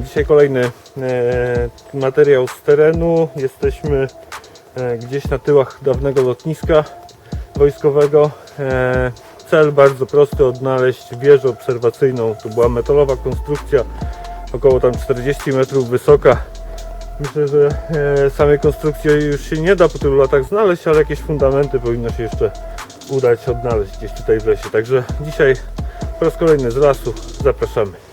Dzisiaj kolejny e, materiał z terenu. Jesteśmy e, gdzieś na tyłach dawnego lotniska wojskowego. E, cel bardzo prosty, odnaleźć wieżę obserwacyjną. To była metalowa konstrukcja, około tam 40 metrów wysoka. Myślę, że samej konstrukcji już się nie da po tylu latach znaleźć, ale jakieś fundamenty powinno się jeszcze udać odnaleźć gdzieś tutaj w lesie. Także dzisiaj po raz kolejny z lasu zapraszamy.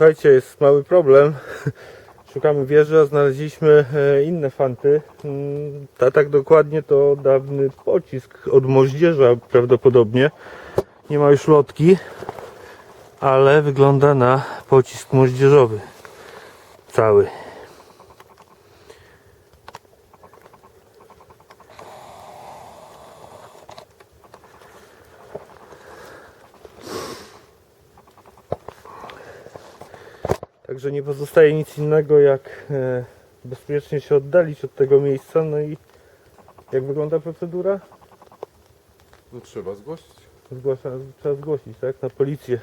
Słuchajcie, jest mały problem. Szukamy wieży, a znaleźliśmy e, inne fanty. Mm, Ta tak dokładnie to dawny pocisk od moździerza prawdopodobnie. Nie ma już lotki, ale wygląda na pocisk moździerzowy. Cały. Nie pozostaje nic innego jak e, bezpiecznie się oddalić od tego miejsca. No i jak wygląda procedura? No trzeba zgłosić. Zgłasza, trzeba zgłosić, tak? Na policję.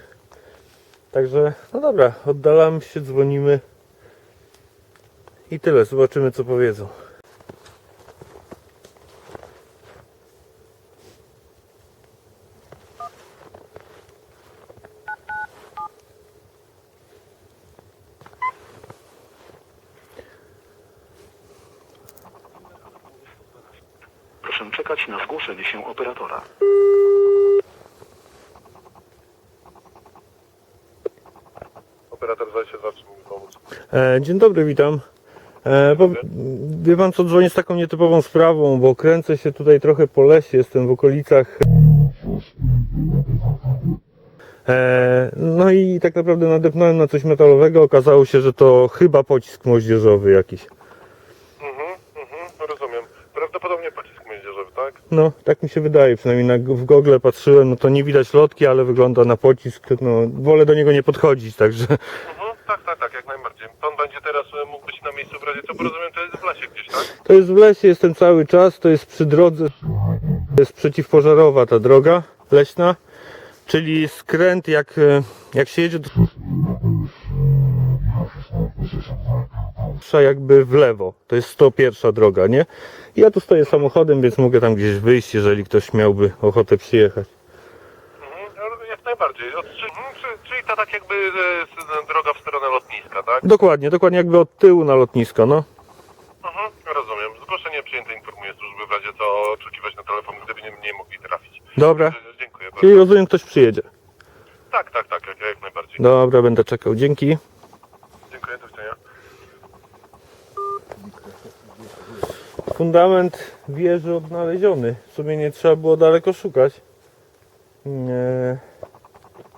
Także, no dobra, oddalamy się, dzwonimy i tyle. Zobaczymy, co powiedzą. Proszę czekać na zgłoszenie się operatora. Operator 22 czy mógł pomóc? E, dzień dobry, witam. E, bo, wie pan co, dzwonię z taką nietypową sprawą, bo kręcę się tutaj trochę po lesie, jestem w okolicach. E, no i tak naprawdę nadepnąłem na coś metalowego, okazało się, że to chyba pocisk moździerzowy jakiś. Mhm, mhm, rozumiem. Prawdopodobnie pocisk młodzieżowy, tak? No, tak mi się wydaje, przynajmniej na, w gogle patrzyłem, no to nie widać lotki, ale wygląda na pocisk, no wolę do niego nie podchodzić, także Mhm, tak, tak, tak, jak najbardziej. Pan będzie teraz e, mógł być na miejscu w razie co, bo rozumiem, to jest w lesie gdzieś, tak? to jest w lesie, jestem cały czas, to jest przy drodze, to jest przeciwpożarowa ta droga leśna, czyli skręt jak, e, jak się jedzie do jakby w lewo, to jest 101 droga, nie? Ja tu stoję samochodem, więc mogę tam gdzieś wyjść, jeżeli ktoś miałby ochotę przyjechać. Mhm, no, jak najbardziej. Od, czy, mhm, czy, czyli to tak jakby e, s- droga w stronę lotniska, tak? Dokładnie, dokładnie jakby od tyłu na lotnisko, no. Mhm, rozumiem. Zgłoszenie przyjęte informuję służby w razie co oczekiwać na telefon, gdyby nie, nie mogli trafić. Dobra, E, Dziękuję czyli bardzo. rozumiem, ktoś przyjedzie. Tak, tak, tak, jak, jak najbardziej. Dobra, będę czekał. Dzięki. Dziękuję, do widzenia. Fundament wieży odnaleziony. W sumie nie trzeba było daleko szukać.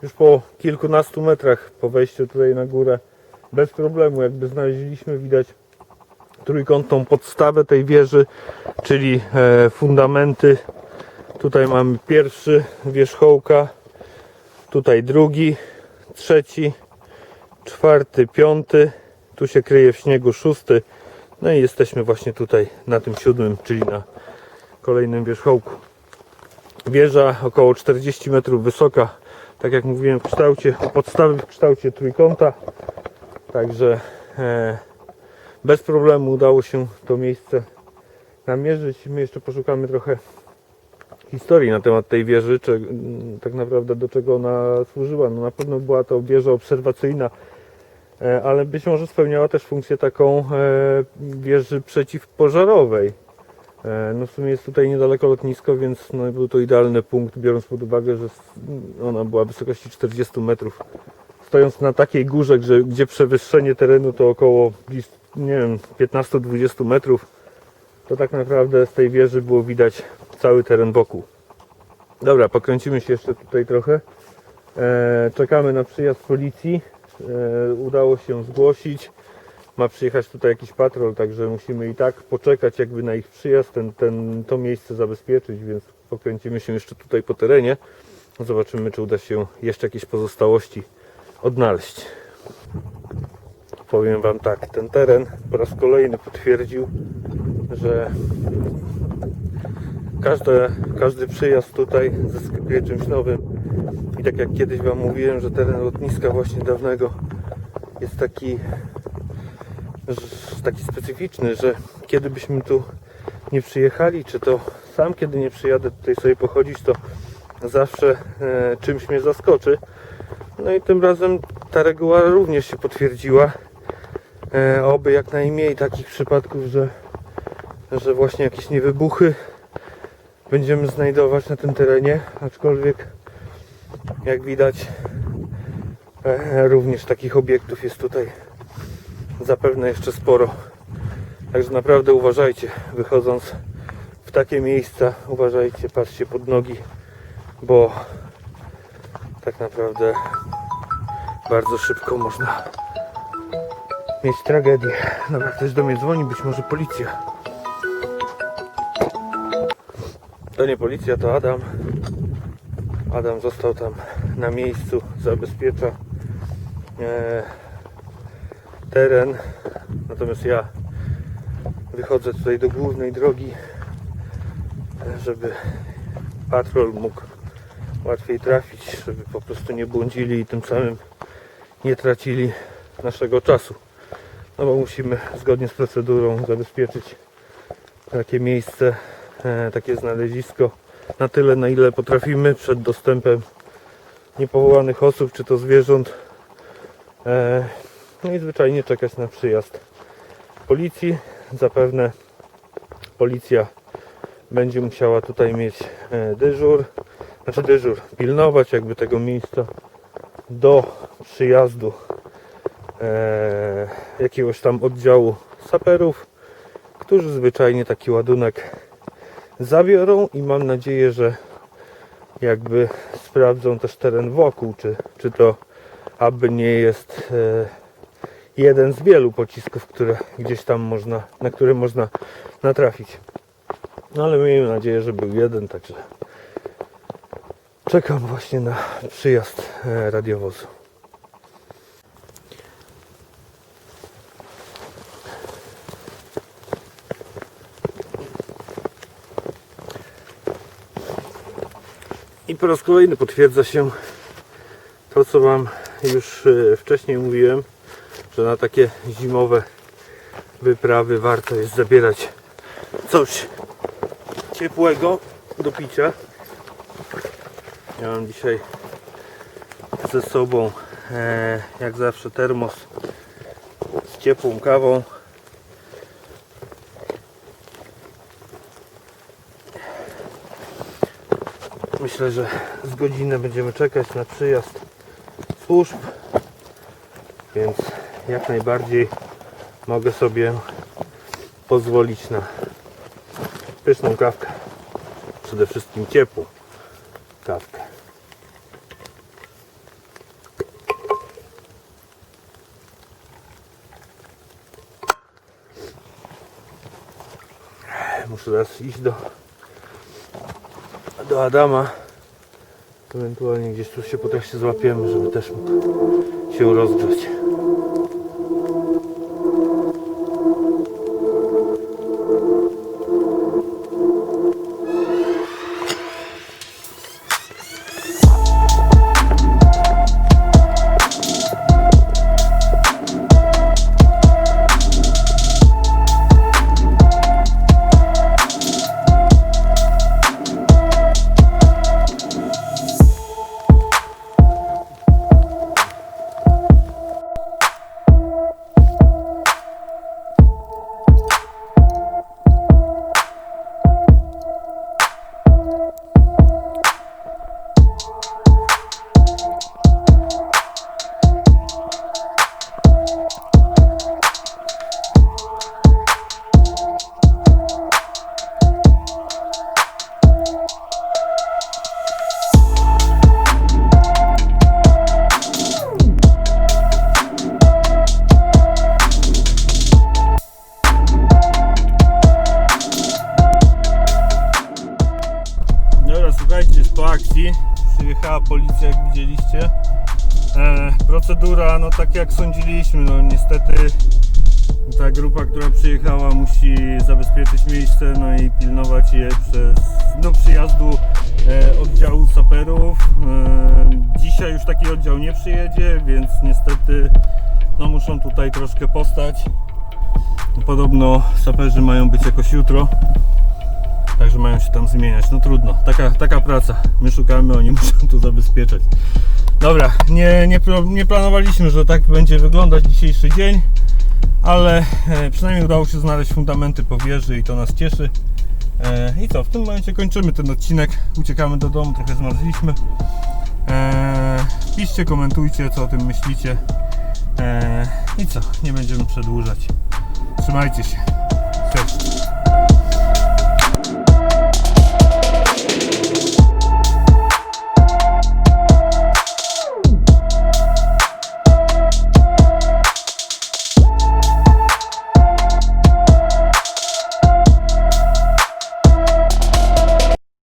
Już po kilkunastu metrach po wejściu tutaj na górę bez problemu jakby znaleźliśmy widać trójkątną podstawę tej wieży, czyli e, fundamenty. Tutaj mamy pierwszy wierzchołka, tutaj drugi, trzeci, czwarty, piąty. Tu się kryje w śniegu szósty. No i jesteśmy właśnie tutaj na tym siódmym, czyli na kolejnym wierzchołku. Wieża około 40 metrów wysoka, tak jak mówiłem w kształcie, podstawy w kształcie trójkąta. Także e, bez problemu udało się to miejsce namierzyć. My jeszcze poszukamy trochę historii na temat tej wieży, czy tak naprawdę do czego ona służyła. No na pewno była to wieża obserwacyjna ale być może spełniała też funkcję taką e, wieży przeciwpożarowej. E, No w sumie jest tutaj niedaleko lotnisko, więc no był to idealny punkt, biorąc pod uwagę, że ona była wysokości 40 metrów. Stojąc na takiej górze, gdzie, gdzie przewyższenie terenu to około nie wiem, 15-20 metrów, to tak naprawdę z tej wieży było widać cały teren wokół. Dobra, pokręcimy się jeszcze tutaj trochę. E, czekamy na przyjazd policji. E, udało się zgłosić. Ma przyjechać tutaj jakiś patrol, także musimy i tak poczekać jakby na ich przyjazd, ten, ten, to miejsce zabezpieczyć, więc pokręcimy się jeszcze tutaj po terenie. Zobaczymy, czy uda się jeszcze jakieś pozostałości odnaleźć. Powiem Wam tak, ten teren po raz kolejny potwierdził, że każdy przyjazd tutaj zaskakuje czymś nowym. I tak jak kiedyś Wam mówiłem, że teren lotniska właśnie dawnego jest taki, taki specyficzny, że kiedy byśmy tu nie przyjechali, czy to sam kiedy nie przyjadę tutaj sobie pochodzić, to zawsze e, czymś mnie zaskoczy. No i tym razem ta reguła również się potwierdziła. E, oby jak najmniej takich przypadków, że, że właśnie jakieś niewybuchy będziemy znajdować na tym terenie, aczkolwiek jak widać e, również takich obiektów jest tutaj zapewne jeszcze sporo. Także naprawdę uważajcie, wychodząc w takie miejsca, uważajcie, patrzcie pod nogi, bo tak naprawdę bardzo szybko można mieć tragedię. Dobra, ktoś do mnie dzwoni, być może policja. To nie policja, to Adam. Adam został tam na miejscu, zabezpiecza e, teren. Natomiast ja wychodzę tutaj do głównej drogi, żeby patrol mógł łatwiej trafić, żeby po prostu nie błądzili i tym samym nie tracili naszego czasu. No bo musimy zgodnie z procedurą zabezpieczyć takie miejsce, e, takie znalezisko na tyle, na ile potrafimy przed dostępem niepowołanych osób, czy to zwierząt. E, no i zwyczajnie czekać na przyjazd policji. Zapewne policja będzie musiała tutaj mieć e, dyżur, znaczy dyżur, pilnować jakby tego miejsca do przyjazdu e, jakiegoś tam oddziału saperów, którzy zwyczajnie taki ładunek zabiorą i mam nadzieję, że jakby sprawdzą też teren wokół, czy, czy to aby nie jest e, jeden z wielu pocisków, które gdzieś tam można, na które można natrafić. No ale miejmy nadzieję, że był jeden, także czekam właśnie na przyjazd e, radiowozu. I po raz kolejny potwierdza się to, co Wam już e, wcześniej mówiłem, że na takie zimowe wyprawy warto jest zabierać coś ciepłego do picia. Mam dzisiaj ze sobą, e, jak zawsze, termos z ciepłą kawą. Myślę, że z godzinę będziemy czekać na przyjazd służb, więc jak najbardziej mogę sobie pozwolić na pyszną kawkę. Przede wszystkim ciepłą kawkę. Muszę teraz iść do do Adama. Ewentualnie gdzieś tu się po trakcie złapiemy, żeby też mógł się rozgrzać. E, procedura, no tak jak sądziliśmy, no niestety ta grupa, która przyjechała musi zabezpieczyć miejsce, no i pilnować je przez, do przyjazdu e, oddziału saperów. E, dzisiaj już taki oddział nie przyjedzie, więc niestety no muszą tutaj troszkę postać. Podobno saperzy mają być jakoś jutro. Także mają się tam zmieniać. No trudno, taka, taka praca. My szukamy, oni muszą tu zabezpieczać. Dobra, nie, nie, nie planowaliśmy, że tak będzie wyglądać dzisiejszy dzień, ale e, przynajmniej udało się znaleźć fundamenty po wieży i to nas cieszy. E, I co, w tym momencie kończymy ten odcinek. Uciekamy do domu, trochę zmarzliśmy. E, piszcie, komentujcie, co o tym myślicie. I co, nie będziemy przedłużać. Trzymajcie się.